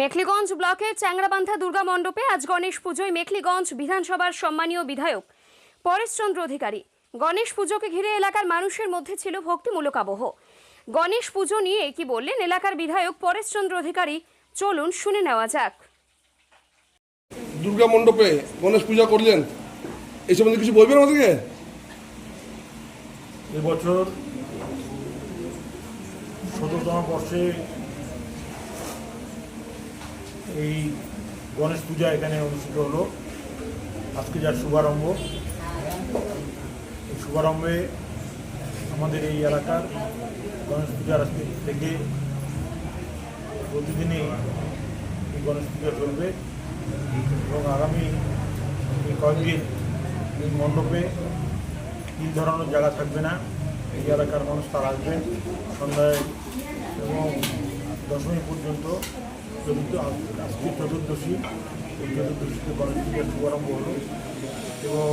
মেখলিগঞ্জ ব্লকের চ্যাংরাবান্ধা দুর্গা মণ্ডপে আজ গণেশ পুজোয় মেখলিগঞ্জ বিধানসভার সম্মানীয় বিধায়ক পরেশচন্দ্র অধিকারী। গণেশ পুজোকে ঘিরে এলাকার মানুষের মধ্যে ছিল ভক্তিমূলক আবহ। গণেশ পুজো নিয়ে কি বললেন এলাকার বিধায়ক পরেশচন্দ্র অধিকারী? চলুন শুনে নেওয়া যাক। দুর্গা মণ্ডপে গণেশ পূজা করলেন? এই সম্বন্ধে কিছু বলবেন আমাদেরকে? এবছর শততম বর্ষে এই গণেশ পূজা এখানে অনুষ্ঠিত হলো। আজকে যার শুভারম্ভ। এই শুভারম্ভে আমাদের এই এলাকার গণেশ পূজার আজকে থেকে প্রতিদিনই এই গণেশ পূজা চলবে এবং আগামী এই কয়েকদিন এই মণ্ডপে তিল ধরনের জায়গা থাকবে না। এই এলাকার মানুষ তারা আসবেন সন্ধ্যায় দশমী পর্যন্ত চতুর্থ আজকে চতুর্দশী, এই চতুর্দশীতে গণেশ পূজার শুভারম্ভ হলো এবং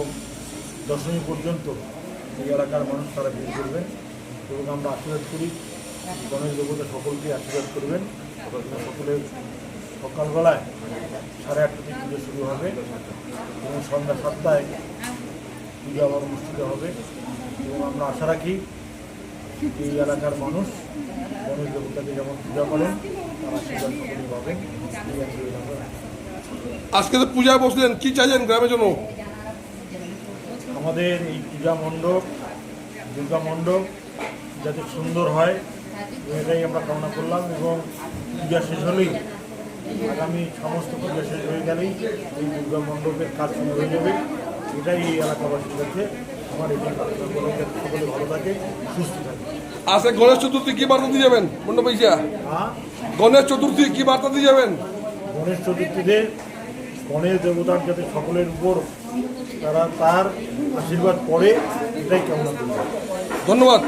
দশমী পর্যন্ত এই এলাকার মানুষ তারা ভিড় করবেন এবং আমরা আশীর্বাদ করি, গণেশ দেবতা সকলকে আশীর্বাদ করবেন। সকলের সকালবেলায় সাড়ে আটটা থেকে পুজো শুরু হবে এবং সন্ধ্যা সাতটায় পূজা আবার অনুষ্ঠিত হবে। এবং আমরা আশা রাখি এই এলাকার মানুষ গণেশ দেবতাকে যেমন পূজা করেন তার পাবেন। আজকে তো পূজায় বসলেন কি চাইছেন গ্রামের জন্য? আমাদের এই পূজা মণ্ডপ দুর্গা মণ্ডপ যাতে সুন্দর হয় এটাই আমরা কামনা করলাম এবং পূজা শেষ হলেই আগামী সমস্ত পূজা শেষ হয়ে গেলেই এই দুর্গা মণ্ডপের কাজ শুরু হয়ে যাবে। এটাই এই এলাকাবাসীর কাছে আমার এটাই প্রার্থনা করব যাতে সকলে ভালো থাকে সুস্থ থাকে। আজকে গণেশ চতুর্থী কি বার্তা দিয়ে যাবেন মণ্ডপে ইসা হ্যাঁ? গণেশ চতুর্থী কি বার্তা দিয়ে যাবেন? গণেশ চতুর্থীতে গণেশ দেবতার যাতে সকলের উপর তারা তার আশীর্বাদ পড়ে এটাই কামনা করব ধন্যবাদ।